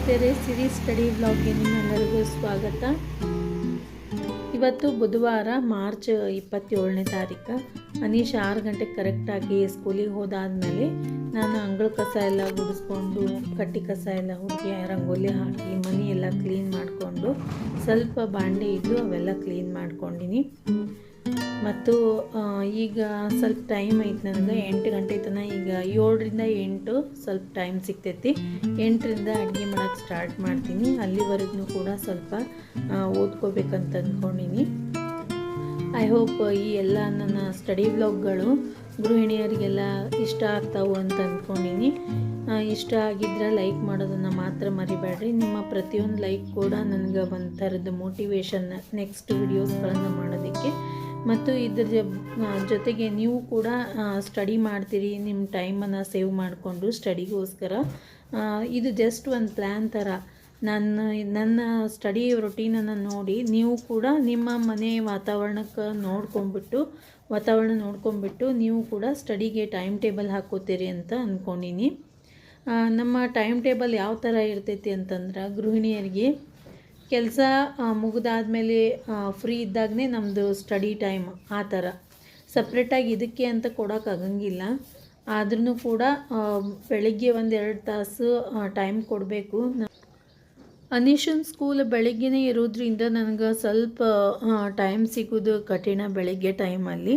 ಗೆಳತಿಯರೇ ಸಿರಿ study ಬ್ಲಾಗ್ಗೆ ನಿಮ್ಮೆಲ್ಲರಿಗೂ ಸ್ವಾಗತ. ಇವತ್ತು ಬುಧವಾರ ಮಾರ್ಚ್ ಇಪ್ಪತ್ತೇಳನೇ ತಾರೀಕು. ಅನೀಶ್ ಆರು ಗಂಟೆಗೆ ಕರೆಕ್ಟಾಗಿ ಸ್ಕೂಲಿಗೆ ಹೋದಾದ್ಮೇಲೆ ನಾನು ಅಂಗಳ ಕಸ ಎಲ್ಲ ಗುಡಿಸ್ಕೊಂಡು, ಕಟ್ಟಿ ಕಸ ಎಲ್ಲ ಹುಡುಗಿ ರಂಗೋಲಿ ಹಾಕಿ ಮನೆ ಎಲ್ಲ ಕ್ಲೀನ್ ಮಾಡಿಕೊಂಡು ಸ್ವಲ್ಪ ಬಾಂಡೆ ಇದ್ದು ಅವೆಲ್ಲ ಕ್ಲೀನ್ ಮಾಡ್ಕೊಂಡಿನಿ. ಮತ್ತು ಈಗ ಸ್ವಲ್ಪ ಟೈಮ್ ಐತೆ ನನಗೆ. ಎಂಟು ಗಂಟೆ ತನಕ ಈಗ ಏಳರಿಂದ ಎಂಟು ಸ್ವಲ್ಪ ಟೈಮ್ ಸಿಗ್ತೈತಿ. ಎಂಟರಿಂದ ಅಡುಗೆ ಮಾಡೋಕ್ಕೆ ಸ್ಟಾರ್ಟ್ ಮಾಡ್ತೀನಿ. ಅಲ್ಲಿವರೆಗೂ ಕೂಡ ಸ್ವಲ್ಪ ಓದ್ಕೋಬೇಕಂತ ಅಂದ್ಕೊಂಡಿನಿ ಐ ಹೋಪ್ ಈ ಎಲ್ಲ ನನ್ನ ಸ್ಟಡಿ ಬ್ಲಾಗ್ಗಳು ಗೃಹಿಣಿಯರಿಗೆಲ್ಲ ಇಷ್ಟ ಆಗ್ತಾವು ಅಂತ ಅಂದ್ಕೊಂಡಿನಿ ಇಷ್ಟ ಆಗಿದ್ರೆ ಲೈಕ್ ಮಾಡೋದನ್ನು ಮಾತ್ರ ಮರಿಬೇಡ್ರಿ. ನಿಮ್ಮ ಪ್ರತಿಯೊಂದು ಲೈಕ್ ಕೂಡ ನನಗೆ ಒಂದು ಮೋಟಿವೇಶನ್ ನೆಕ್ಸ್ಟ್ ವಿಡಿಯೋಸ್ಗಳನ್ನು ಮಾಡೋದಕ್ಕೆ ಮತ್ತು ಇದ್ರ ಜೊತೆಗೆ ನೀವು ಕೂಡ ಸ್ಟಡಿ ಮಾಡ್ತೀರಿ ನಿಮ್ಮ ಟೈಮನ್ನು ಸೇವ್ ಮಾಡಿಕೊಂಡು ಸ್ಟಡಿಗೋಸ್ಕರ ಇದು ಜಸ್ಟ್ ಒಂದು ಪ್ಲ್ಯಾನ್ ಥರ ನನ್ನ ನನ್ನ ಸ್ಟಡಿ ರೊಟೀನನ್ನು ನೋಡಿ ನೀವು ಕೂಡ ನಿಮ್ಮ ಮನೆ ವಾತಾವರಣಕ್ಕೆ ನೋಡ್ಕೊಂಬಿಟ್ಟು ವಾತಾವರಣ ನೋಡ್ಕೊಂಬಿಟ್ಟು ನೀವು ಕೂಡ ಸ್ಟಡಿಗೆ ಟೈಮ್ ಟೇಬಲ್ ಹಾಕೋತೀರಿ ಅಂತ ಅಂದ್ಕೊಂಡಿನಿ ನಮ್ಮ ಟೈಮ್ ಟೇಬಲ್ ಯಾವ ಥರ ಇರ್ತೈತಿ ಅಂತಂದ್ರೆ ಗೃಹಿಣಿಯರಿಗೆ ಕೆಲಸ ಮುಗಿದಾದ್ಮೇಲೆ ಫ್ರೀ ಇದ್ದಾಗನೇ ನಮ್ಮದು ಸ್ಟಡಿ ಟೈಮ್ ಆ ಥರ. ಸಪ್ರೇಟಾಗಿ ಇದಕ್ಕೆ ಅಂತ ಕೊಡೋಕ್ಕಾಗಂಗಿಲ್ಲ ಆದ್ರೂ ಕೂಡ ಬೆಳಗ್ಗೆ ಬೆಳಿಗ್ಗೆ ಒಂದು ಎರಡು ತಾಸು ಟೈಮ್ ಕೊಡಬೇಕು. ಅನಿಶನ್ ಸ್ಕೂಲ್ ಬೆಳಗ್ಗೆನೇ ಇರೋದ್ರಿಂದ ನನಗೆ ಸ್ವಲ್ಪ ಟೈಮ್ ಸಿಗೋದು ಕಠಿಣ ಬೆಳಗ್ಗೆ ಟೈಮಲ್ಲಿ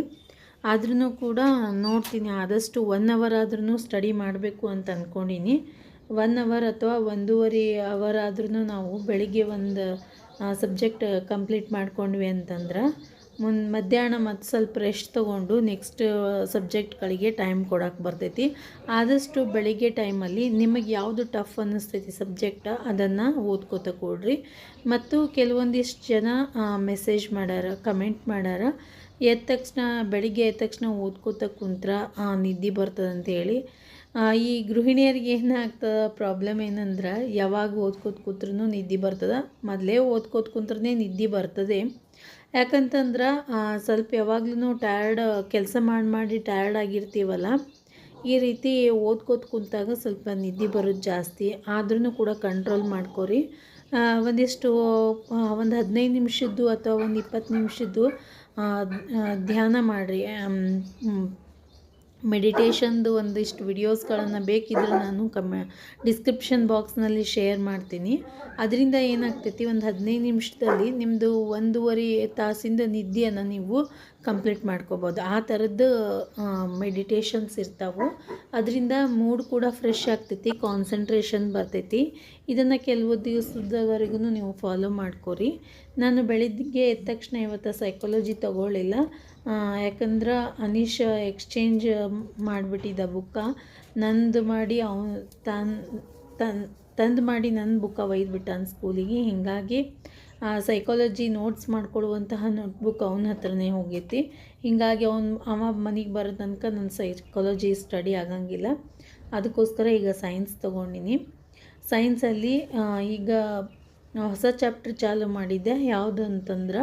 ಆದ್ರೂ ಕೂಡ ನೋಡ್ತೀನಿ, ಆದಷ್ಟು ಒನ್ ಅವರ್ ಆದ್ರೂ ಸ್ಟಡಿ ಮಾಡಬೇಕು ಅಂತ ಅಂದ್ಕೊಂಡಿನಿ ಒನ್ ಅವರ್ ಅಥವಾ ಒಂದೂವರೆ ಅವರ್ ಆದ್ರೂ ನಾವು ಬೆಳಿಗ್ಗೆ ಒಂದು ಸಬ್ಜೆಕ್ಟ್ ಕಂಪ್ಲೀಟ್ ಮಾಡ್ಕೊಂಡ್ವಿ ಅಂತಂದ್ರೆ ಮುನ್ ಮಧ್ಯಾಹ್ನ ಮತ್ತು ಸ್ವಲ್ಪ ರೆಸ್ಟ್ ತೊಗೊಂಡು ನೆಕ್ಸ್ಟ್ ಸಬ್ಜೆಕ್ಟ್ಗಳಿಗೆ ಟೈಮ್ ಕೊಡೋಕೆ ಬರ್ತೈತಿ. ಆದಷ್ಟು ಬೆಳಿಗ್ಗೆ ಟೈಮಲ್ಲಿ ನಿಮಗೆ ಯಾವುದು ಟಫ್ ಅನ್ನಿಸ್ತೈತಿ ಸಬ್ಜೆಕ್ಟ ಅದನ್ನು ಓದ್ಕೋತ ಕೊಡ್ರಿ. ಮತ್ತು ಕೆಲವೊಂದಿಷ್ಟು ಜನ ಮೆಸೇಜ್ ಮಾಡ್ಯಾರ ಕಮೆಂಟ್ ಮಾಡ್ಯಾರ ಎದ್ದ ತಕ್ಷಣ ಬೆಳಿಗ್ಗೆ ಎದ್ದ ತಕ್ಷಣ ಓದ್ಕೋತ ಕುಂತ್ರ ನಿದ್ದೆ ಬರ್ತದೆ ಅಂತೇಳಿ ಆ, ಈ ಗೃಹಿಣಿಯರಿಗೆ ಏನಾಗ್ತದೆ ಪ್ರಾಬ್ಲಮ್ ಏನಂದ್ರೆ ಯಾವಾಗ ಓದ್ಕೋತ ಕೂತ್ರೂ ನಿದ್ದೆ ಬರ್ತದೆ. ಮೊದಲೇ ಓದ್ಕೋತ ಕುಂತ್ರೇ ನಿದ್ದೆ ಬರ್ತದೆ. ಯಾಕಂತಂದ್ರೆ ಸ್ವಲ್ಪ ಯಾವಾಗ್ಲೂ ಟಯರ್ಡ್ ಕೆಲಸ ಮಾಡಿ ಮಾಡಿ ಟಯರ್ಡ್ ಆಗಿರ್ತೀವಲ್ಲ, ಈ ರೀತಿ ಓದ್ಕೋತ ಕುಂತಾಗ ಸ್ವಲ್ಪ ನಿದ್ದೆ ಬರೋದು ಜಾಸ್ತಿ. ಆದ್ರೂ ಕೂಡ ಕಂಟ್ರೋಲ್ ಮಾಡ್ಕೋರಿ. ಒಂದಿಷ್ಟು ಒಂದು ಹದಿನೈದು ನಿಮಿಷದ್ದು ಅಥವಾ ಒಂದು ಇಪ್ಪತ್ತು ನಿಮಿಷದ್ದು ಧ್ಯಾನ ಮಾಡಿರಿ. ಮೆಡಿಟೇಷನ್ದು ಒಂದಿಷ್ಟು ವಿಡಿಯೋಸ್ಗಳನ್ನು ಬೇಕಿದ್ರೆ ನಾನು ಕಮ ಡಿಸ್ಕ್ರಿಪ್ಷನ್ ಬಾಕ್ಸ್ನಲ್ಲಿ ಶೇರ್ ಮಾಡ್ತೀನಿ. ಅದರಿಂದ ಏನಾಗ್ತೈತಿ, ಒಂದು ಹದಿನೈದು ನಿಮಿಷದಲ್ಲಿ ನಿಮ್ಮದು ಒಂದೂವರೆ ತಾಸಿಂದ ನಿದ್ದೆಯನ್ನು ನೀವು ಕಂಪ್ಲೀಟ್ ಮಾಡ್ಕೋಬೋದು. ಆ ಥರದ್ದು ಮೆಡಿಟೇಷನ್ಸ್ ಇರ್ತಾವೆ. ಅದರಿಂದ ಮೂಡ್ ಕೂಡ ಫ್ರೆಶ್ ಆಗ್ತೈತಿ, ಕಾನ್ಸಂಟ್ರೇಷನ್ ಬರ್ತೈತಿ. ಇದನ್ನು ಕೆಲವು ದಿವಸದವರೆಗೂ ನೀವು ಫಾಲೋ ಮಾಡ್ಕೊರಿ. ನಾನು ಬೆಳಿಗ್ಗೆ ಎದ್ದ ತಕ್ಷಣ ಇವತ್ತು ಸೈಕಾಲಜಿ ತಗೊಳ್ಳಿಲ್ಲ. ಯಾಕಂದ್ರೆ ಅನೀಶ್ ಎಕ್ಸ್ಚೇಂಜ್ ಮಾಡಿಬಿಟ್ಟಿದ್ದ ಬುಕ್ಕ. ನಂದು ಮಾಡಿ ಅವನು ತಂದು ಮಾಡಿ ನನ್ನ ಬುಕ್ಕ ಒಯ್ದುಬಿಟ್ಟಾನ ಸ್ಕೂಲಿಗೆ. ಹೀಗಾಗಿ ಸೈಕಾಲಜಿ ನೋಟ್ಸ್ ಮಾಡ್ಕೊಳ್ಳುವಂತಹ ನೋಟ್ಬುಕ್ ಅವನ ಹತ್ರನೇ ಹೋಗೈತಿ. ಹೀಗಾಗಿ ಅವ್ನು, ಅವ ಮನೆಗೆ ಬರೋ ತನಕ ನನ್ನ ಸೈಕಾಲಜಿ ಸ್ಟಡಿ ಆಗಂಗಿಲ್ಲ. ಅದಕ್ಕೋಸ್ಕರ ಈಗ ಸೈನ್ಸ್ ತೊಗೊಂಡಿನಿ. ಸೈನ್ಸಲ್ಲಿ ಈಗ ಹೊಸ ಚಾಪ್ಟರ್ ಚಾಲು ಮಾಡಿದ್ದೆ ಯಾವುದು ಅಂತಂದ್ರೆ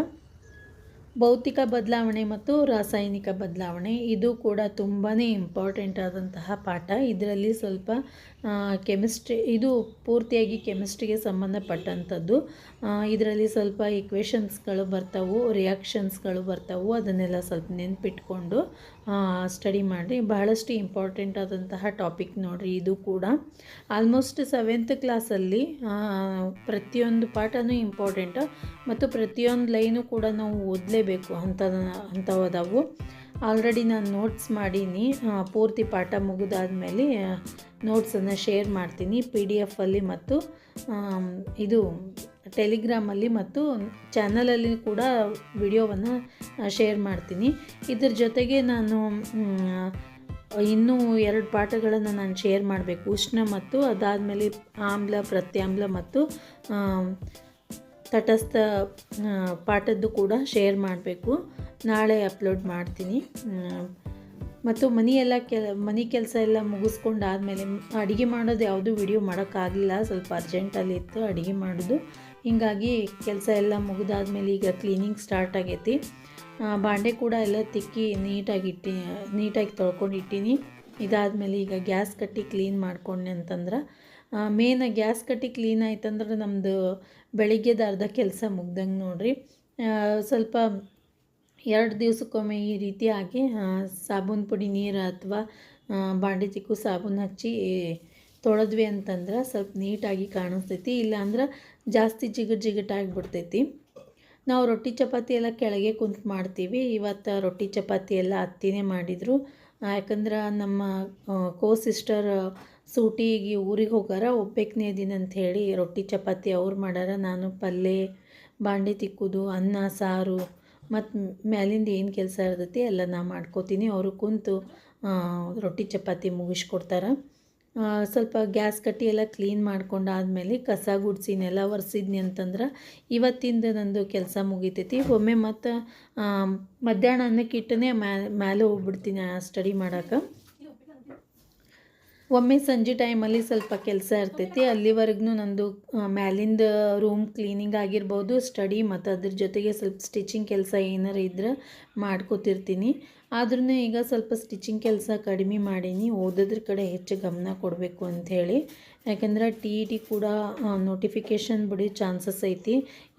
ಭೌತಿಕ ಬದಲಾವಣೆ ಮತ್ತು ರಾಸಾಯನಿಕ ಬದಲಾವಣೆ ಇದು ಕೂಡ ತುಂಬಾ ಇಂಪಾರ್ಟೆಂಟ್ ಆದಂತಹ ಪಾಠ. ಇದರಲ್ಲಿ ಸ್ವಲ್ಪ ಕೆಮಿಸ್ಟ್ರಿ ಇದು ಪೂರ್ತಿಯಾಗಿ ಕೆಮಿಸ್ಟ್ರಿಗೆ ಸಂಬಂಧಪಟ್ಟಂಥದ್ದು. ಇದರಲ್ಲಿ ಸ್ವಲ್ಪ ಇಕ್ವೇಷನ್ಸ್ಗಳು ಬರ್ತಾವು ರಿಯಾಕ್ಷನ್ಸ್ಗಳು ಬರ್ತಾವು, ಅದನ್ನೆಲ್ಲ ಸ್ವಲ್ಪ ನೆನ್ಪಿಟ್ಕೊಂಡು ಸ್ಟಡಿ ಮಾಡಿ ಬಹಳಷ್ಟು ಇಂಪಾರ್ಟೆಂಟ್ ಆದಂತಹ ಟಾಪಿಕ್ ನೋಡಿರಿ ಇದು ಕೂಡ. ಆಲ್ಮೋಸ್ಟ್ ಸೆವೆಂತ್ ಕ್ಲಾಸಲ್ಲಿ ಪ್ರತಿಯೊಂದು ಪಾಠನೂ ಇಂಪಾರ್ಟೆಂಟ್ ಮತ್ತು ಪ್ರತಿಯೊಂದು ಲೈನು ಕೂಡ ನಾವು ಓದಲೇಬೇಕು ಅಂತ ಅಂಥವು ಅದಾವು ಆಲ್ರೆಡಿ ನಾನು ನೋಟ್ಸ್ ಮಾಡೀನಿ. ಪೂರ್ತಿ ಪಾಠ ಮುಗಿದಾದ್ಮೇಲೆ ನೋಟ್ಸನ್ನು ಶೇರ್ ಮಾಡ್ತೀನಿ ಪಿ ಡಿ ಎಫಲ್ಲಿ ಮತ್ತು ಇದು ಟೆಲಿಗ್ರಾಮಲ್ಲಿ ಮತ್ತು ಚಾನಲಲ್ಲಿ ಕೂಡ ವಿಡಿಯೋವನ್ನು ಶೇರ್ ಮಾಡ್ತೀನಿ. ಇದ್ರ ಜೊತೆಗೆ ನಾನು ಇನ್ನೂ ಎರಡು ಪಾಠಗಳನ್ನು ನಾನು ಶೇರ್ ಮಾಡಬೇಕು. ಉಷ್ಣ ಮತ್ತು ಅದಾದಮೇಲೆ ಆಮ್ಲ, ಪ್ರತ್ಯಾಮ್ಲ ಮತ್ತು ತಟಸ್ಥ ಪಾಠದ್ದು ಕೂಡ ಶೇರ್ ಮಾಡಬೇಕು. ನಾಳೆ ಅಪ್ಲೋಡ್ ಮಾಡ್ತೀನಿ. ಮತ್ತು ಮನೆಯೆಲ್ಲ ಕೆಲ, ಮನೆ ಕೆಲಸ ಎಲ್ಲ ಮುಗಿಸ್ಕೊಂಡಾದ್ಮೇಲೆ ಅಡುಗೆ ಮಾಡೋದು ಯಾವುದೂ ವಿಡಿಯೋ ಮಾಡೋಕ್ಕಾಗಲಿಲ್ಲ. ಸ್ವಲ್ಪ ಅರ್ಜೆಂಟಲ್ಲಿ ಇತ್ತು, ಅಡುಗೆ ಮಾಡೋದು. ಹೀಗಾಗಿ ಕೆಲಸ ಎಲ್ಲ ಮುಗಿದಾದ್ಮೇಲೆ ಈಗ ಕ್ಲೀನಿಂಗ್ ಸ್ಟಾರ್ಟ್ ಆಗೈತಿ. ಬಾಂಡೆ ಕೂಡ ಎಲ್ಲ ತಿಕ್ಕಿ ನೀಟಾಗಿ ಇಟ್ಟಿ, ನೀಟಾಗಿ ತೊಳ್ಕೊಂಡು ಇಟ್ಟೀನಿ. ಇದಾದಮೇಲೆ ಈಗ ಗ್ಯಾಸ್ ಕಟ್ಟಿ ಕ್ಲೀನ್ ಮಾಡ್ಕೊಂಡೆ ಅಂತಂದ್ರೆ ಮೇನ್ ಗ್ಯಾಸ್ ಕಟ್ಟಿ ಕ್ಲೀನ್ ಆಯ್ತಂದ್ರೆ ನಮ್ಮದು ಬೆಳಿಗ್ಗೆದ ಅರ್ಧ ಕೆಲಸ ಮುಗ್ದಂಗೆ ನೋಡಿರಿ. ಸ್ವಲ್ಪ ಎರಡು ದಿವಸಕ್ಕೊಮ್ಮೆ ಈ ರೀತಿ ಹಾಕಿ ಸಾಬೂನು ಪುಡಿ ನೀರು ಅಥವಾ ಬಾಂಡೆ ತಿಕ್ಕು ಸಾಬೂನು ಹಚ್ಚಿ ತೊಳೆದ್ವಿ ಅಂತಂದ್ರೆ ಸ್ವಲ್ಪ ನೀಟಾಗಿ ಕಾಣಿಸ್ತೈತಿ. ಇಲ್ಲಾಂದ್ರೆ ಜಾಸ್ತಿ ಜಿಗಟ್ ಜಿಗಟಾಗಿಬಿಡ್ತೈತಿ ನಾವು ರೊಟ್ಟಿ ಚಪಾತಿ ಎಲ್ಲ ಕೆಳಗೆ ಕುಂತು ಮಾಡ್ತೀವಿ. ಇವತ್ತು ರೊಟ್ಟಿ ಚಪಾತಿ ಎಲ್ಲ ಅತ್ತಿನೇ ಮಾಡಿದರು. ಯಾಕಂದ್ರೆ ನಮ್ಮ ಕೋ ಸಿಸ್ಟರ್ ಸೂಟಿಗೆ ಊರಿಗೆ ಹೋಗಾರ, ಒಬ್ಬೇಕನೇ ದಿನ ಅಂತ ಹೇಳಿ ರೊಟ್ಟಿ ಚಪಾತಿ ಅವ್ರು ಮಾಡಾರ. ನಾನು ಪಲ್ಯ ಬಾಂಡೆ ತಿಕ್ಕೋದು, ಅನ್ನ, ಸಾರು, ಮತ್ತು ಮ್ಯಾಲಿಂದ ಏನು ಕೆಲಸ ಇರ್ತೈತಿ ಎಲ್ಲ ನಾ ಮಾಡ್ಕೋತೀನಿ. ಅವರು ಕುಂತು ರೊಟ್ಟಿ ಚಪಾತಿ ಮುಗಿಸ್ಕೊಡ್ತಾರೆ ಸ್ವಲ್ಪ ಗ್ಯಾಸ್ ಕಟ್ಟಿ ಎಲ್ಲ ಕ್ಲೀನ್ ಮಾಡ್ಕೊಂಡಾದ್ಮೇಲೆ ಕಸ ಗುಡ್ಸಿನೆಲ್ಲ ನೆಲ ಒರೆಸಿದ್ನಿ ಅಂತಂದ್ರೆ ಇವತ್ತಿಂದ ನಂದು ಕೆಲಸ ಮುಗಿತೈತಿ. ಒಮ್ಮೆ ಮತ್ತು ಮಧ್ಯಾಹ್ನ ಅನ್ನಕ್ಕೆ ಇಟ್ಟನೆ ಮ್ಯಾಲೆ ಹೋಗ್ಬಿಡ್ತೀನಿ ಸ್ಟಡಿ ಮಾಡೋಕೆ. ಒಮ್ಮೆ ಸಂಜೆ ಟೈಮಲ್ಲಿ ಸ್ವಲ್ಪ ಕೆಲಸ ಇರ್ತೈತಿ. ಅಲ್ಲಿವರೆಗೂ ನಂದು ಮ್ಯಾಲಿಂದ ರೂಮ್ ಕ್ಲೀನಿಂಗ್ ಆಗಿರ್ಬೋದು ಸ್ಟಡಿ ಮತ್ತು ಅದ್ರ ಜೊತೆಗೆ ಸ್ವಲ್ಪ ಸ್ಟಿಚಿಂಗ್ ಕೆಲಸ ಏನಾರ ಇದ್ರೆ ಮಾಡ್ಕೋತಿರ್ತೀನಿ. ಆದ್ರೂ ಈಗ ಸ್ವಲ್ಪ ಸ್ಟಿಚಿಂಗ್ ಕೆಲಸ ಕಡಿಮೆ ಮಾಡೀನಿ. ಓದೋದ್ರ ಕಡೆ ಹೆಚ್ಚು ಗಮನ ಕೊಡಬೇಕು ಅಂಥೇಳಿ ಯಾಕಂದ್ರೆ ಟಿ ಇ ಟಿ ಕೂಡ ನೋಟಿಫಿಕೇಷನ್ ಬಿಡಿ ಚಾನ್ಸಸ್ ಐತಿ.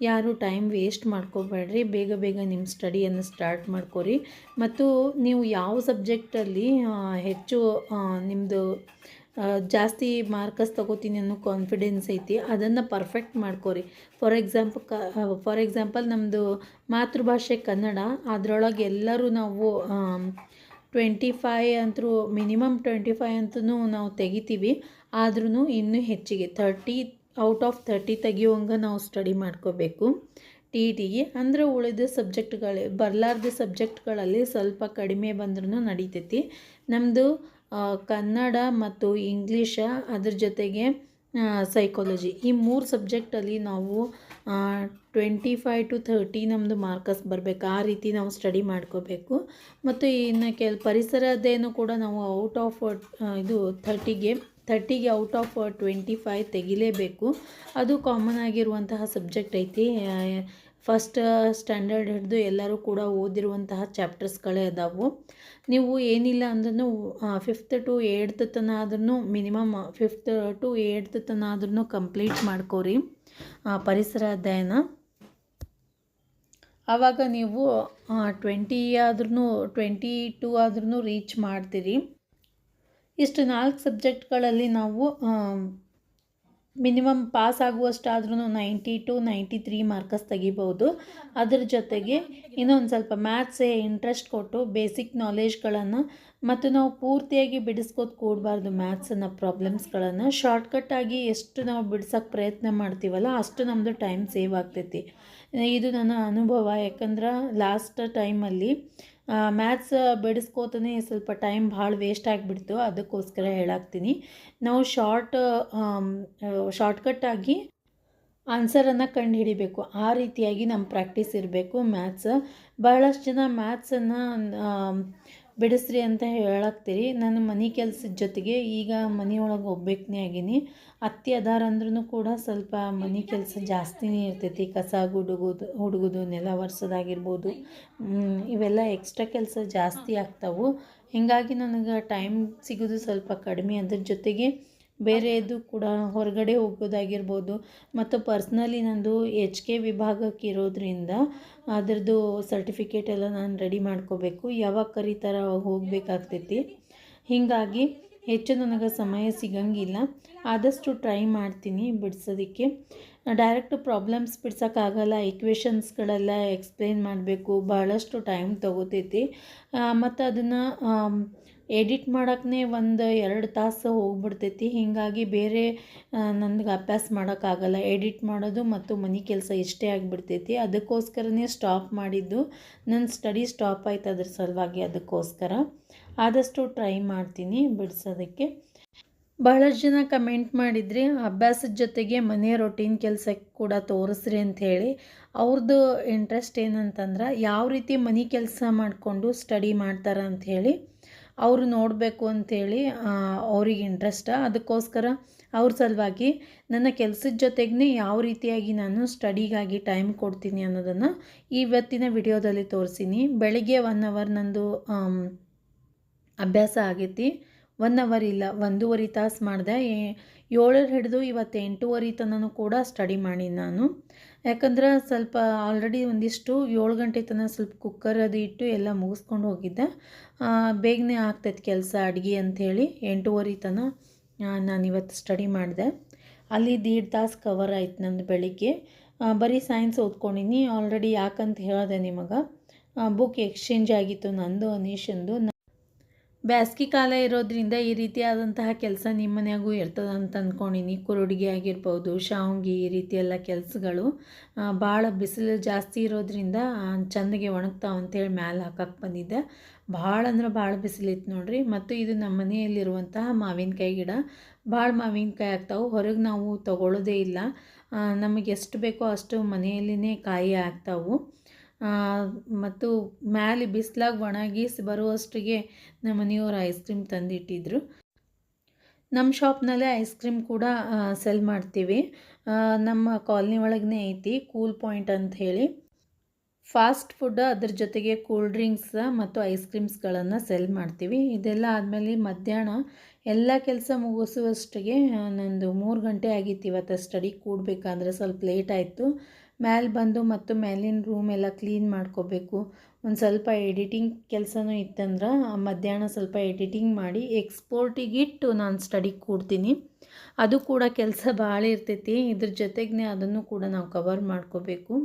ಯಾರು ಟೈಮ್ ವೇಸ್ಟ್ ಮಾಡ್ಕೋಬೇಡ್ರಿ. ಬೇಗ ಬೇಗ ನಿಮ್ಮ ಸ್ಟಡಿಯನ್ನು ಸ್ಟಾರ್ಟ್ ಮಾಡ್ಕೋರಿ. ಮತ್ತು ನೀವು ಯಾವ ಸಬ್ಜೆಕ್ಟಲ್ಲಿ ಹೆಚ್ಚು ನಿಮ್ಮದು ಜಾಸ್ತಿ ಮಾರ್ಕಸ್ ತಗೋತೀನಿ ಅನ್ನೋ ಕಾನ್ಫಿಡೆನ್ಸ್ ಐತಿ, ಅದನ್ನು ಪರ್ಫೆಕ್ಟ್ ಮಾಡ್ಕೋರಿ. ಫಾರ್ ಎಕ್ಸಾಂಪಲ್ ಕ ಫಾರ್ ಎಕ್ಸಾಂಪಲ್ ನಮ್ಮದು ಮಾತೃಭಾಷೆ ಕನ್ನಡ. ಅದರೊಳಗೆ ಎಲ್ಲರೂ ನಾವು ಟ್ವೆಂಟಿ ಫೈ ಅಂತೂ ಮಿನಿಮಮ್ ಟ್ವೆಂಟಿ ಫೈ ಅಂತೂ ನಾವು ತೆಗಿತೀವಿ. ಆದ್ರೂ ಇನ್ನೂ ಹೆಚ್ಚಿಗೆ ತರ್ಟಿ ಔಟ್ ಆಫ್ ತರ್ಟಿ ತೆಗಿಯೋಂಗೆ ನಾವು ಸ್ಟಡಿ ಮಾಡ್ಕೋಬೇಕು. ಟಿ ಟಿಗೆ ಅಂದರೆ ಉಳಿದ ಸಬ್ಜೆಕ್ಟ್ಗಳೇ ಬರಲಾರ್ದ ಸಬ್ಜೆಕ್ಟ್ಗಳಲ್ಲಿ ಸ್ವಲ್ಪ ಕಡಿಮೆ ಬಂದ್ರೂ ನಡೀತೈತಿ. ನಮ್ಮದು ಕನ್ನಡ ಮತ್ತು ಇಂಗ್ಲೀಷ ಅದ್ರ ಜೊತೆಗೆ ಸೈಕಾಲಜಿ ಈ ಮೂರು ಸಬ್ಜೆಕ್ಟಲ್ಲಿ ನಾವು ಟ್ವೆಂಟಿ ಫೈ ಟು ಥರ್ಟಿ ನಮ್ಮದು ಮಾರ್ಕಸ್ ಬರಬೇಕು. ಆ ರೀತಿ ನಾವು ಸ್ಟಡಿ ಮಾಡ್ಕೋಬೇಕು. ಮತ್ತು ಇನ್ನು ಕೆಲ ಪರಿಸರದ್ದೇನು ಕೂಡ ನಾವು ಔಟ್ ಆಫ್ ಇದು ಥರ್ಟಿಗೆ ಥರ್ಟಿಗೆ ಔಟ್ ಆಫ್ ಟ್ವೆಂಟಿ ಫೈವ್ ತೆಗಿಲೇಬೇಕು. ಅದು ಕಾಮನ್ ಆಗಿರುವಂತಹ ಸಬ್ಜೆಕ್ಟ್ ಐತಿ. ಫಸ್ಟ್ ಸ್ಟ್ಯಾಂಡರ್ಡ್ ಹಿಡಿದು ಎಲ್ಲರೂ ಕೂಡ ಓದಿರುವಂತಹ ಚಾಪ್ಟರ್ಸ್ಗಳೇ ಅದಾವು. ನೀವು ಏನಿಲ್ಲ ಅಂದ್ರೂ ಫಿಫ್ತ್ ಟು ಏಡ್ತ್ ತನ ಆದ್ರೂ ಮಿನಿಮಮ್ ಫಿಫ್ತ್ ಟು ಏಡ್ತ್ ತನ ಆದ್ರೂ ಕಂಪ್ಲೀಟ್ ಮಾಡ್ಕೋರಿ ಪರಿಸರ ಅಧ್ಯಯನ. ಆವಾಗ ನೀವು ಟ್ವೆಂಟಿ ಆದ್ರೂ ಟ್ವೆಂಟಿ ಟೂ ಆದ್ರೂ ರೀಚ್ ಮಾಡ್ತೀರಿ. ಇಷ್ಟು ನಾಲ್ಕು ಸಬ್ಜೆಕ್ಟ್ಗಳಲ್ಲಿ ನಾವು minimum pass ಆಗುವಷ್ಟಾದ್ರೂ ninety two ninety three marks ತೆಗಿಬೋದು. ಅದರ ಜೊತೆಗೆ ಇನ್ನೊಂದು ಸ್ವಲ್ಪ ಮ್ಯಾಥ್ಸೇ ಇಂಟ್ರೆಸ್ಟ್ ಕೊಟ್ಟು ಬೇಸಿಕ್ ನಾಲೆಜ್ಗಳನ್ನು ಮತ್ತು ನಾವು ಪೂರ್ತಿಯಾಗಿ ಬಿಡಿಸ್ಕೋದು ಕೂಡಬಾರ್ದು ಮ್ಯಾಥ್ಸನ್ನು, ಪ್ರಾಬ್ಲಮ್ಸ್ಗಳನ್ನು. ಶಾರ್ಟ್ಕಟ್ಟಾಗಿ ಎಷ್ಟು ನಾವು ಬಿಡ್ಸೋಕ್ಕೆ ಪ್ರಯತ್ನ ಮಾಡ್ತೀವಲ್ಲ ಅಷ್ಟು ನಮ್ಮದು ಟೈಮ್ ಸೇವ್ ಆಗ್ತೈತಿ. ಇದು ನನ್ನ ಅನುಭವ. ಯಾಕಂದ್ರೆ ಲಾಸ್ಟ್ ಟೈಮಲ್ಲಿ ಮ್ಯಾಥ್ಸ್ ಬಿಡಿಸ್ಕೋತಾನೆ ಸ್ವಲ್ಪ ಟೈಮ್ ಭಾಳ ವೇಸ್ಟ್ ಆಗಿಬಿಡ್ತು. ಅದಕ್ಕೋಸ್ಕರ ಹೇಳಾಕ್ತೀನಿ. ನಾವು ಶಾರ್ಟ್ ಶಾರ್ಟ್ಕಟ್ಟಾಗಿ ಆನ್ಸರನ್ನು ಕಂಡು ಹಿಡಿಬೇಕು ಆ ರೀತಿಯಾಗಿ ನಮ್ಮ ಪ್ರಾಕ್ಟೀಸ್ ಇರಬೇಕು ಮ್ಯಾಥ್ಸ್ ಬಹಳಷ್ಟು ಜನ ಮ್ಯಾಥ್ಸನ್ನು ಬಿಡಿಸ್ರಿ ಅಂತ ಹೇಳಾಕ್ತೀರಿ ನಾನು ಮನೆ ಕೆಲಸದ ಜೊತೆಗೆ ಈಗ ಮನೆಯೊಳಗೆ ಒಬ್ಬೆಕ್ನೇ ಆಗೀನಿ. ಅತ್ತಿ ಅದಾರಂದ್ರೂ ಕೂಡ ಸ್ವಲ್ಪ ಮನೆ ಕೆಲಸ ಜಾಸ್ತಿನೇ ಇರ್ತೈತಿ. ಕಸ ಗುಡುಗುದು, ಹುಡುಗುದು, ನೆಲ ಒರೆಸೋದಾಗಿರ್ಬೋದು. ಇವೆಲ್ಲ ಎಕ್ಸ್ಟ್ರಾ ಕೆಲಸ ಜಾಸ್ತಿ ಆಗ್ತಾವು. ಹೀಗಾಗಿ ನನಗೆ ಟೈಮ್ ಸಿಗೋದು ಸ್ವಲ್ಪ ಕಡಿಮೆ. ಅದ್ರ ಜೊತೆಗೆ ಬೇರೆದು ಕೂಡ ಹೊರಗಡೆ ಹೋಗೋದಾಗಿರ್ಬೋದು. ಮತ್ತು ಪರ್ಸ್ನಲಿ ನಂದು ಎಚ್ ಕೆ ವಿಭಾಗಕ್ಕೆ ಇರೋದ್ರಿಂದ ಅದರದ್ದು ಸರ್ಟಿಫಿಕೇಟ್ ಎಲ್ಲ ನಾನು ರೆಡಿ ಮಾಡ್ಕೋಬೇಕು. ಯಾವಾಗ ಕರೀತಾರ ಹೋಗಬೇಕಾಗ್ತೈತಿ. ಹೀಗಾಗಿ ಹೆಚ್ಚು ನನಗೆ ಸಮಯ ಸಿಗಂಗಿಲ್ಲ. ಆದಷ್ಟು ಟ್ರೈ ಮಾಡ್ತೀನಿ ಬಿಡಿಸೋದಕ್ಕೆ. ಡೈರೆಕ್ಟ್ ಪ್ರಾಬ್ಲಮ್ಸ್ ಬಿಡ್ಸೋಕ್ಕಾಗಲ್ಲ. ಇಕ್ವೇಷನ್ಸ್ಗಳೆಲ್ಲ ಎಕ್ಸ್ಪ್ಲೇನ್ ಮಾಡಬೇಕು. ಭಾಳಷ್ಟು ಟೈಮ್ ತೊಗೋತೈತಿ. ಮತ್ತು ಅದನ್ನು ಎಡಿಟ್ ಮಾಡೋಕ್ಕೇ ಒಂದು ಎರಡು ತಾಸು ಹೋಗ್ಬಿಡ್ತೈತಿ. ಹೀಗಾಗಿ ಬೇರೆ ನನಗೆ ಅಭ್ಯಾಸ ಮಾಡೋಕ್ಕಾಗಲ್ಲ. ಎಡಿಟ್ ಮಾಡೋದು ಮತ್ತು ಮನೆ ಕೆಲಸ ಇಷ್ಟೇ ಆಗಿಬಿಡ್ತೈತಿ. ಅದಕ್ಕೋಸ್ಕರನೇ ಸ್ಟಾಪ್ ಮಾಡಿದ್ದು. ನನ್ನ ಸ್ಟಡಿ ಸ್ಟಾಪ್ ಆಯ್ತು ಅದ್ರ ಸಲುವಾಗಿ ಅದಕ್ಕೋಸ್ಕರ. ಆದಷ್ಟು ಟ್ರೈ ಮಾಡ್ತೀನಿ ಬಿಡಿಸೋದಕ್ಕೆ. ಬಹಳಷ್ಟು ಜನ ಕಮೆಂಟ್ ಮಾಡಿದ್ರಿ, ಅಭ್ಯಾಸದ ಜೊತೆಗೆ ಮನೆ ರೊಟೀನ್ ಕೆಲಸಕ್ಕೆ ಕೂಡ ತೋರಿಸ್ರಿ ಅಂಥೇಳಿ ಅವ್ರದ್ದು ಇಂಟ್ರೆಸ್ಟ್ ಏನಂತಂದ್ರೆ, ಯಾವ ರೀತಿ ಮನೆ ಕೆಲಸ ಮಾಡಿಕೊಂಡು ಸ್ಟಡಿ ಮಾಡ್ತಾರೆ ಅಂಥೇಳಿ ಅವರು ನೋಡಬೇಕು ಅಂಥೇಳಿ ಅವ್ರಿಗೆ ಇಂಟ್ರೆಸ್ಟ ಅದಕ್ಕೋಸ್ಕರ ಅವ್ರ ಸಲುವಾಗಿ ನನ್ನ ಕೆಲಸದ ಜೊತೆಗೇ ಯಾವ ರೀತಿಯಾಗಿ ನಾನು ಸ್ಟಡಿಗಾಗಿ ಟೈಮ್ ಕೊಡ್ತೀನಿ ಅನ್ನೋದನ್ನು ಇವತ್ತಿನ ವಿಡಿಯೋದಲ್ಲಿ ತೋರಿಸೀನಿ. ಬೆಳಿಗ್ಗೆ ಒನ್ ಅವರ್ ನಂದು ಅಭ್ಯಾಸ ಆಗೈತಿ. ಒನ್ ಅವರ್ ಇಲ್ಲ, ಒಂದೂವರೆ ತಾಸು ಮಾಡಿದೆ. ಏಳರ ಹಿಡಿದು ಇವತ್ತು ಎಂಟೂವರೆ ತನಕ ಕೂಡ ಸ್ಟಡಿ ಮಾಡಿ ನಾನು. ಯಾಕಂದ್ರೆ ಸ್ವಲ್ಪ ಆಲ್ರೆಡಿ ಒಂದಿಷ್ಟು ಏಳು ಗಂಟೆ ತನಕ ಸ್ವಲ್ಪ ಕುಕ್ಕರ್ ಅದು ಇಟ್ಟು ಎಲ್ಲ ಮುಗಿಸ್ಕೊಂಡು ಹೋಗಿದ್ದೆ. ಬೇಗನೆ ಆಗ್ತೈತೆ ಕೆಲಸ ಅಡುಗೆ ಅಂಥೇಳಿ ಎಂಟೂವರೆ ತನ ನಾನು ಇವತ್ತು ಸ್ಟಡಿ ಮಾಡಿದೆ. ಅಲ್ಲಿ ದೀಡ್ ತಾಸು ಕವರ್ ಆಯ್ತು ನಂದು ಬೆಳಿಗ್ಗೆ. ಬರೀ ಸೈನ್ಸ್ ಓದ್ಕೊಂಡಿನಿ. ಆಲ್ರೆಡಿ ಯಾಕಂತ ಹೇಳಿದೆ ನಿಮಗೆ? ಬುಕ್ ಎಕ್ಸ್ಚೇಂಜ್ ಆಗಿತ್ತು ನಂದು, ಅನೀಶಂದು. ಬ್ಯಾಸ್ಗೆ ಕಾಲ ಇರೋದ್ರಿಂದ ಈ ರೀತಿಯಾದಂತಹ ಕೆಲಸ ನಿಮ್ಮ ಮನೆಯಾಗೂ ಇರ್ತದೆ ಅಂತ ಅಂದ್ಕೊಂಡಿನಿ ಕುರುಡಿಗೆ ಆಗಿರ್ಬೋದು, ಶಾವಂಗಿ ಈ ರೀತಿ ಎಲ್ಲ ಕೆಲಸಗಳು ಭಾಳ ಬಿಸಿಲು ಜಾಸ್ತಿ ಇರೋದ್ರಿಂದ ಚೆಂದಗೆ ಒಣಗ್ತಾವ ಅಂತೇಳಿ ಮ್ಯಾಲೆ ಹಾಕಕ್ಕೆ ಬಂದಿದ್ದೆ. ಭಾಳ ಅಂದ್ರೆ ಭಾಳ ಬಿಸಿಲಿತ್ತು ನೋಡ್ರಿ. ಮತ್ತು ಇದು ನಮ್ಮ ಮನೆಯಲ್ಲಿರುವಂತಹ ಮಾವಿನಕಾಯಿ ಗಿಡ. ಭಾಳ ಮಾವಿನಕಾಯಿ ಆಗ್ತಾವೆ. ಹೊರಗೆ ನಾವು ತಗೊಳ್ಳೋದೇ ಇಲ್ಲ. ನಮಗೆ ಎಷ್ಟು ಬೇಕೋ ಅಷ್ಟು ಮನೆಯಲ್ಲಿನೇ ಕಾಯಿ ಆಗ್ತಾವು ಮತ್ತು ಮ್ಯಾಲೆ ಬಿಸಿಲಾಗಿ ಒಣಗಿಸಿ ಬರುವಷ್ಟಿಗೆ ನಮ್ಮ ಮನೆಯವರು ಐಸ್ ಕ್ರೀಮ್ ತಂದಿಟ್ಟಿದ್ರು. ನಮ್ಮ ಶಾಪ್ನಲ್ಲೇ ಐಸ್ ಕ್ರೀಮ್ ಕೂಡ ಸೆಲ್ ಮಾಡ್ತೀವಿ. ನಮ್ಮ ಕಾಲನಿ ಒಳಗನೆ ಐತಿ ಕೂಲ್ ಪಾಯಿಂಟ್ ಅಂತ ಹೇಳಿ. ಫಾಸ್ಟ್ ಫುಡ್ ಅದ್ರ ಜೊತೆಗೆ ಕೂಲ್ ಡ್ರಿಂಕ್ಸ್ ಮತ್ತು ಐಸ್ ಕ್ರೀಮ್ಸ್ಗಳನ್ನು ಸೆಲ್ ಮಾಡ್ತೀವಿ. ಇದೆಲ್ಲ ಆದಮೇಲೆ ಮಧ್ಯಾಹ್ನ ಎಲ್ಲ ಕೆಲಸ ಮುಗಿಸುವಷ್ಟಿಗೆ ನಂದು ಮೂರು ಗಂಟೆ ಆಗಿತ್ತು ಇವತ್ತು ಸ್ಟಡಿ ಕೂಡಬೇಕಂದ್ರೆ ಸ್ವಲ್ಪ ಲೇಟ್ ಆಯಿತು. ಮ್ಯಾಲೆ ಬಂದು ಮತ್ತು ಮೇಲಿನ ರೂಮ್ ಎಲ್ಲ ಕ್ಲೀನ್ ಮಾಡ್ಕೋಬೇಕು. ಒಂದು ಸ್ವಲ್ಪ ಎಡಿಟಿಂಗ್ ಕೆಲಸನೂ ಇತ್ತಂದ್ರೆ ಮಧ್ಯಾಹ್ನ ಸ್ವಲ್ಪ ಎಡಿಟಿಂಗ್ ಮಾಡಿ ಎಕ್ಸ್ಪೋರ್ಟಿಗಿಟ್ಟು ನಾನು ಸ್ಟಡಿ ಕೂಡ್ತೀನಿ. ಅದು ಕೂಡ ಕೆಲಸ ಭಾಳ ಇರ್ತೈತಿ. ಇದ್ರ ಜೊತೆಗೆ ಅದನ್ನು ಕೂಡ ನಾವು ಕವರ್ ಮಾಡ್ಕೋಬೇಕು.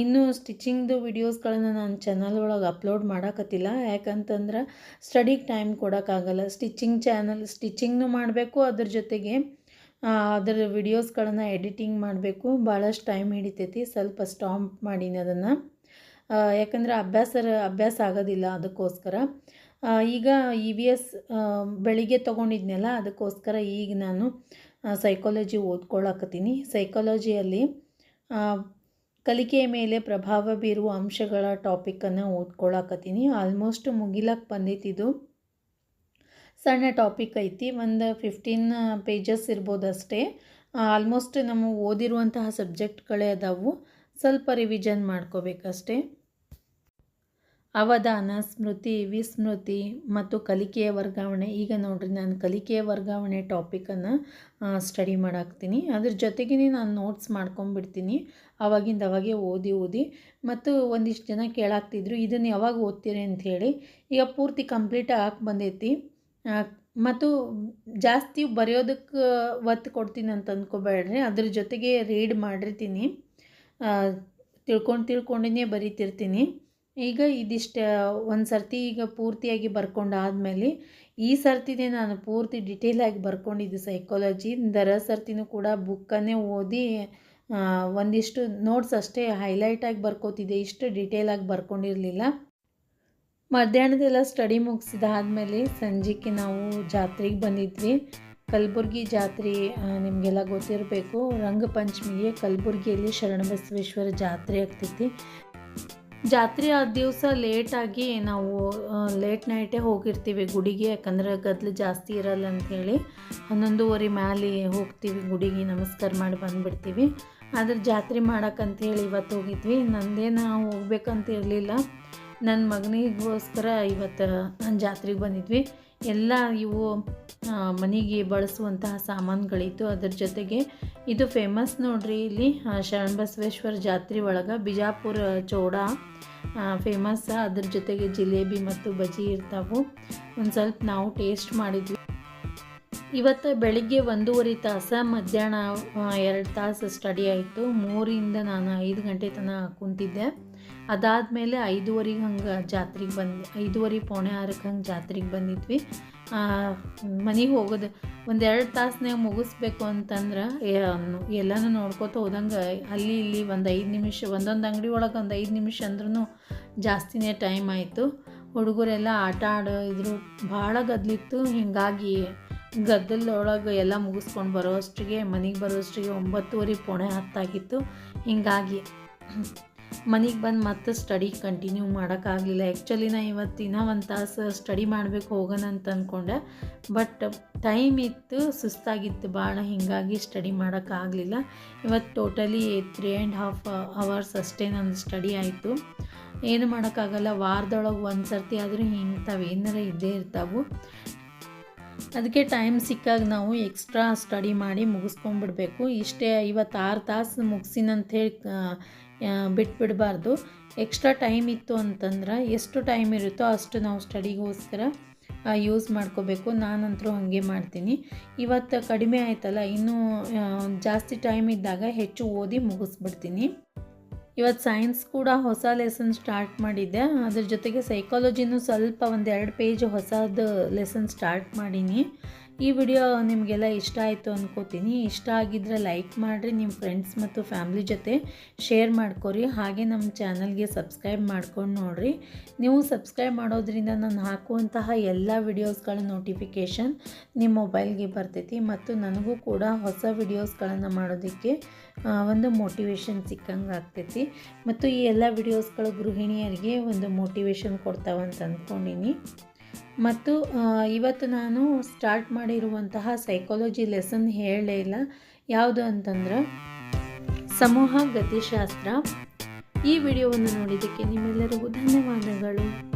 ಇನ್ನೂ ಸ್ಟಿಚಿಂಗ್ದು ವಿಡಿಯೋಸ್ಗಳನ್ನು ನಾನು ಚಾನಲ್ ಒಳಗೆ ಅಪ್ಲೋಡ್ ಮಾಡೋಕತ್ತಿಲ್ಲ. ಯಾಕಂತಂದ್ರೆ ಸ್ಟಡಿಗೆ ಟೈಮ್ ಕೊಡೋಕ್ಕಾಗಲ್ಲ ಸ್ಟಿಚಿಂಗ್ ಚಾನಲ್ ಸ್ಟಿಚಿಂಗ್ನು ಮಾಡಬೇಕು ಅದ್ರ ಜೊತೆಗೆ ಅದರ ವಿಡಿಯೋಸ್ಗಳನ್ನು ಎಡಿಟಿಂಗ್ ಮಾಡಬೇಕು. ಭಾಳಷ್ಟು ಟೈಮ್ ಹಿಡಿತೈತಿ. ಸ್ವಲ್ಪ ಸ್ಟಾಂಪ್ ಮಾಡೀನಿ ಅದನ್ನು. ಯಾಕಂದರೆ ಅಭ್ಯಾಸ ಅಭ್ಯಾಸ ಆಗೋದಿಲ್ಲ ಅದಕ್ಕೋಸ್ಕರ. ಈಗ ಇ ವಿ ಎಸ್ ಬೆಳಿಗ್ಗೆ ತೊಗೊಂಡಿದ್ನಲ್ಲ, ಅದಕ್ಕೋಸ್ಕರ ಈಗ ನಾನು ಸೈಕಾಲಜಿ ಓದ್ಕೊಳ್ಳಾಕತ್ತೀನಿ ಸೈಕಾಲಜಿಯಲ್ಲಿ ಕಲಿಕೆಯ ಮೇಲೆ ಪ್ರಭಾವ ಬೀರುವ ಅಂಶಗಳ ಟಾಪಿಕನ್ನು ಓದ್ಕೊಳ್ಳಾಕತ್ತೀನಿ ಆಲ್ಮೋಸ್ಟ್ ಮುಗಿಲಕ್ಕೆ ಬಂದಿತ್ತಿದು ಸಣ್ಣ ಟಾಪಿಕ್ ಐತಿ. ಒಂದು ಫಿಫ್ಟೀನ್ ಪೇಜಸ್ ಇರ್ಬೋದು ಅಷ್ಟೇ ಆಲ್ಮೋಸ್ಟ್ ನಮ್ಮ ಓದಿರುವಂತಹ ಸಬ್ಜೆಕ್ಟ್ಗಳೇ ಅದಾವು. ಸ್ವಲ್ಪ ರಿವಿಷನ್ ಮಾಡ್ಕೋಬೇಕಷ್ಟೇ. ಅವಧಾನ, ಸ್ಮೃತಿ, ವಿಸ್ಮೃತಿ ಮತ್ತು ಕಲಿಕೆಯ ವರ್ಗಾವಣೆ. ಈಗ ನೋಡಿರಿ, ನಾನು ಕಲಿಕೆಯ ವರ್ಗಾವಣೆ ಟಾಪಿಕನ್ನು ಸ್ಟಡಿ ಮಾಡಾಕ್ತೀನಿ. ಅದ್ರ ಜೊತೆಗೇ ನಾನು ನೋಟ್ಸ್ ಮಾಡ್ಕೊಂಬಿಡ್ತೀನಿ. ಅವಾಗಿಂದ ಅವಾಗೆ ಓದಿ ಓದಿ ಮತ್ತು ಒಂದಿಷ್ಟು ಜನ ಕೇಳಾಕ್ತಿದ್ರು ಇದನ್ನು ಯಾವಾಗ ಓದ್ತೀರಿ? ಅಂಥೇಳಿ ಈಗ ಪೂರ್ತಿ ಕಂಪ್ಲೀಟ್ ಆಗಿ ಬಂದೈತಿ. ಮತ್ತು ಜಾಸ್ತಿ ಬರೆಯೋದಕ್ಕೆ ಒತ್ತು ಕೊಡ್ತೀನಿ ಅಂತ ಅಂದ್ಕೋಬೇಡ್ರಿ ಅದ್ರ ಜೊತೆಗೆ ರೀಡ್ ಮಾಡಿರ್ತೀನಿ. ತಿಳ್ಕೊಂಡು ತಿಳ್ಕೊಂಡಿನೇ ಬರಿತಿರ್ತೀನಿ. ಈಗ ಇದಿಷ್ಟು, ಒಂದು ಸರ್ತಿ ಈಗ ಪೂರ್ತಿಯಾಗಿ ಬರ್ಕೊಂಡಾದ್ಮೇಲೆ ಈ ಸರ್ತಿನೇ ನಾನು ಪೂರ್ತಿ ಡಿಟೇಲಾಗಿ ಬರ್ಕೊಂಡಿದ್ದೆ ಸೈಕಾಲಜಿ ದರ ಸರ್ತಿನೂ ಕೂಡ ಬುಕ್ಕನ್ನೇ ಓದಿ ಒಂದಿಷ್ಟು ನೋಟ್ಸ್ ಅಷ್ಟೇ ಹೈಲೈಟಾಗಿ ಬರ್ಕೋತಿದ್ದೆ. ಇಷ್ಟು ಡಿಟೇಲಾಗಿ ಬರ್ಕೊಂಡಿರಲಿಲ್ಲ. ಮಧ್ಯಾಹ್ನದೆಲ್ಲ ಸ್ಟಡಿ ಮುಗಿಸಿದಾದ್ಮೇಲೆ ಸಂಜೆಗೆ ನಾವು ಜಾತ್ರೆಗೆ ಬಂದಿದ್ವಿ. ಕಲಬುರ್ಗಿ ಜಾತ್ರೆ ನಿಮಗೆಲ್ಲ ಗೊತ್ತಿರಬೇಕು. ರಂಗಪಂಚಮಿಗೆ ಕಲಬುರ್ಗಿಯಲ್ಲಿ ಶರಣಬಸವೇಶ್ವರ ಜಾತ್ರೆ ಆಗ್ತೈತಿ. ಜಾತ್ರೆ ಆ ದಿವಸ ಲೇಟಾಗಿ ನಾವು ಲೇಟ್ ನೈಟೇ ಹೋಗಿರ್ತೀವಿ ಗುಡಿಗೆ. ಯಾಕಂದ್ರೆ ಗದ್ಲು ಜಾಸ್ತಿ ಇರಲ್ಲ ಅಂಥೇಳಿ ಹನ್ನೊಂದುವರೆ ಮ್ಯಾಲೆ ಹೋಗ್ತೀವಿ ಗುಡಿಗೆ. ನಮಸ್ಕಾರ ಮಾಡಿ ಬಂದುಬಿಡ್ತೀವಿ. ಆದ್ರೆ ಜಾತ್ರೆ ಮಾಡೋಕ್ಕಂತೇಳಿ ಇವತ್ತು ಹೋಗಿದ್ವಿ. ನಂದೇನು ಹೋಗ್ಬೇಕಂತ ಇರಲಿಲ್ಲ. ನನ್ನ ಮಗನಿಗೋಸ್ಕರ ಇವತ್ತು ನಾನು ಜಾತ್ರೆಗೆ ಬಂದಿದ್ವಿ. ಎಲ್ಲ ಇವು ಮನೆಗೆ ಬಳಸುವಂತಹ ಸಾಮಾನುಗಳಿತ್ತು. ಅದ್ರ ಜೊತೆಗೆ ಇದು ಫೇಮಸ್ ನೋಡ್ರಿ ಇಲ್ಲಿ ಶರಣ ಶರಣಬಸವೇಶ್ವರ ಜಾತ್ರೆ ಒಳಗೆ ಬಿಜಾಪುರ ಚೌಡ ಫೇಮಸ್ ಅದ್ರ ಜೊತೆಗೆ ಜಿಲೇಬಿ ಮತ್ತು ಬಜಿ ಇರ್ತಾವು. ಒಂದು ಸ್ವಲ್ಪ ನಾವು ಟೇಸ್ಟ್ ಮಾಡಿದ್ವಿ. ಇವತ್ತು ಬೆಳಿಗ್ಗೆ ಒಂದೂವರೆ ತಾಸು ಮಧ್ಯಾಹ್ನ ಎರಡು ತಾಸು ಸ್ಟಡಿ ಆಯಿತು. ಮೂರಿಂದ ನಾನು ಐದು ಗಂಟೆ ತನಕ ಕುಂತಿದ್ದೆ. ಅದಾದಮೇಲೆ ಐದೂವರೆಗೆ ಹಂಗೆ ಜಾತ್ರೆಗೆ ಬಂದು, ಐದೂವರೆ ಪೌಣೆ ಆರಕ್ಕೆ ಹಂಗೆ ಜಾತ್ರೆಗೆ ಬಂದಿದ್ವಿ. ಮನೆಗೆ ಹೋಗೋದು ಒಂದೆರಡು ತಾಸನ್ಯಾಗ ಮುಗಿಸ್ಬೇಕು ಅಂತಂದ್ರೆ ಎಲ್ಲನೂ ನೋಡ್ಕೋತ ಹೋದಂಗೆ ಅಲ್ಲಿ ಇಲ್ಲಿ ಒಂದು ಐದು ನಿಮಿಷ, ಒಂದೊಂದು ಅಂಗಡಿ ಒಳಗೆ ಒಂದು ಐದು ನಿಮಿಷ ಅಂದ್ರೂ ಜಾಸ್ತಿನೇ ಟೈಮ್ ಆಯಿತು. ಹುಡುಗರೆಲ್ಲ ಆಟ ಆಡೋದ್ರು ಭಾಳ ಗದ್ದಲಿತ್ತು ಹೀಗಾಗಿ ಗದ್ದಲೊಳಗೆ ಎಲ್ಲ ಮುಗಿಸ್ಕೊಂಡು ಬರೋಷ್ಟಿಗೆ ಮನೆಗೆ ಬರೋಷ್ಟಿಗೆ ಒಂಬತ್ತುವರೆ ಪೋಣೆ ಹತ್ತಾಗಿತ್ತು. ಹೀಗಾಗಿ ಮನೆಗೆ ಬಂದು ಮತ್ತೆ ಸ್ಟಡಿ ಕಂಟಿನ್ಯೂ ಮಾಡೋಕ್ಕಾಗಲಿಲ್ಲ ಆ್ಯಕ್ಚುಲಿ ನಾ ಇವತ್ತಿನ ಒಂದು ತಾಸು ಸ್ಟಡಿ ಮಾಡಬೇಕು ಹೋಗೋಣ ಅಂತ ಅಂದ್ಕೊಂಡೆ ಬಟ್ ಟೈಮ್ ಇತ್ತು, ಸುಸ್ತಾಗಿತ್ತು ಭಾಳ ಹೀಗಾಗಿ ಸ್ಟಡಿ ಮಾಡೋಕ್ಕಾಗಲಿಲ್ಲ ಇವತ್ತು totally three and half hours ಅಷ್ಟೇ ನನ್ನ ಸ್ಟಡಿ ಆಯಿತು. ಏನು ಮಾಡೋಕ್ಕಾಗಲ್ಲ ವಾರದೊಳಗೆ ಒಂದು ಸರ್ತಿ ಆದರೂ ಹಿಂಗೆ ಏನಾರ ಇದ್ದೇ ಇರ್ತಾವು. ಅದಕ್ಕೆ ಟೈಮ್ ಸಿಕ್ಕಾಗ ನಾವು ಎಕ್ಸ್ಟ್ರಾ ಸ್ಟಡಿ ಮಾಡಿ ಮುಗಿಸ್ಕೊಂಡ್ಬಿಡ್ಬೇಕು ಇಷ್ಟೇ ಇವತ್ತು ಆರು ತಾಸು ಮುಗಿಸಿನಂಥೇಳಿ ಬಿಟ್ಬಿಡಬಾರ್ದು. ಎಕ್ಸ್ಟ್ರಾ ಟೈಮ್ ಇತ್ತು ಅಂತಂದ್ರೆ ಎಷ್ಟು ಟೈಮ್ ಇರುತ್ತೋ ಅಷ್ಟು ನಾವು ಸ್ಟಡಿಗೋಸ್ಕರ ಯೂಸ್ ಮಾಡ್ಕೋಬೇಕು. ನಾನಂತರೂ ಹಾಗೆ ಮಾಡ್ತೀನಿ. ಇವತ್ತು ಕಡಿಮೆ ಆಯ್ತಲ್ಲ, ಇನ್ನೂ ಜಾಸ್ತಿ ಟೈಮ್ ಇದ್ದಾಗ ಹೆಚ್ಚು ಓದಿ ಮುಗಿಸ್ಬಿಡ್ತೀನಿ. ಇವತ್ತು ಸೈನ್ಸ್ ಕೂಡ ಹೊಸ ಲೆಸನ್ ಸ್ಟಾರ್ಟ್ ಮಾಡಿದ್ದೆ. ಅದ್ರ ಜೊತೆಗೆ ಸೈಕಾಲಜಿನೂ ಸ್ವಲ್ಪ ಒಂದೆರಡು ಪೇಜ್ ಹೊಸದು ಲೆಸನ್ ಸ್ಟಾರ್ಟ್ ಮಾಡೀನಿ. ಈ ವಿಡಿಯೋ ನಿಮಗೆಲ್ಲ ಇಷ್ಟ ಆಯಿತು ಅಂದ್ಕೋತೀನಿ ಇಷ್ಟ ಆಗಿದ್ರೆ ಲೈಕ್ ಮಾಡಿರಿ ನಿಮ್ಮ ಫ್ರೆಂಡ್ಸ್ ಮತ್ತು ಫ್ಯಾಮ್ಲಿ ಜೊತೆ ಶೇರ್ ಮಾಡ್ಕೊರಿ. ಹಾಗೆ ನಮ್ಮ ಚಾನಲ್ಗೆ ಸಬ್ಸ್ಕ್ರೈಬ್ ಮಾಡ್ಕೊಂಡು ನೋಡಿರಿ. ನೀವು ಸಬ್ಸ್ಕ್ರೈಬ್ ಮಾಡೋದ್ರಿಂದ ನಾನು ಹಾಕುವಂತಹ ಎಲ್ಲ ವಿಡಿಯೋಸ್ಗಳ ನೋಟಿಫಿಕೇಷನ್ ನಿಮ್ಮ ಮೊಬೈಲ್ಗೆ ಬರ್ತೈತಿ ಮತ್ತು ನನಗೂ ಕೂಡ ಹೊಸ ವಿಡಿಯೋಸ್ಗಳನ್ನು ಮಾಡೋದಕ್ಕೆ ಒಂದು ಮೋಟಿವೇಶನ್ ಸಿಕ್ಕಂಗೆ ಆಗ್ತೈತಿ. ಮತ್ತು ಈ ಎಲ್ಲ ವಿಡಿಯೋಸ್ಗಳು ಗೃಹಿಣಿಯರಿಗೆ ಒಂದು ಮೋಟಿವೇಶನ್ ಕೊಡ್ತಾವಂತ ಅಂದ್ಕೊಂಡಿನಿ ಮತ್ತು ಇವತ್ತು ನಾನು ಸ್ಟಾರ್ಟ್ ಮಾಡಿರುವಂತಹ ಸೈಕಾಲಜಿ ಲೆಸನ್ ಹೇಳಲೇ ಇಲ್ಲ. ಯಾವುದು ಅಂತಂದ್ರೆ, ಸಮೂಹ ಗತಿಶಾಸ್ತ್ರ. ಈ ವಿಡಿಯೋವನ್ನು ನೋಡಿದ್ದಕ್ಕೆ ನಿಮ್ಮೆಲ್ಲರಿಗೂ ಧನ್ಯವಾದಗಳು.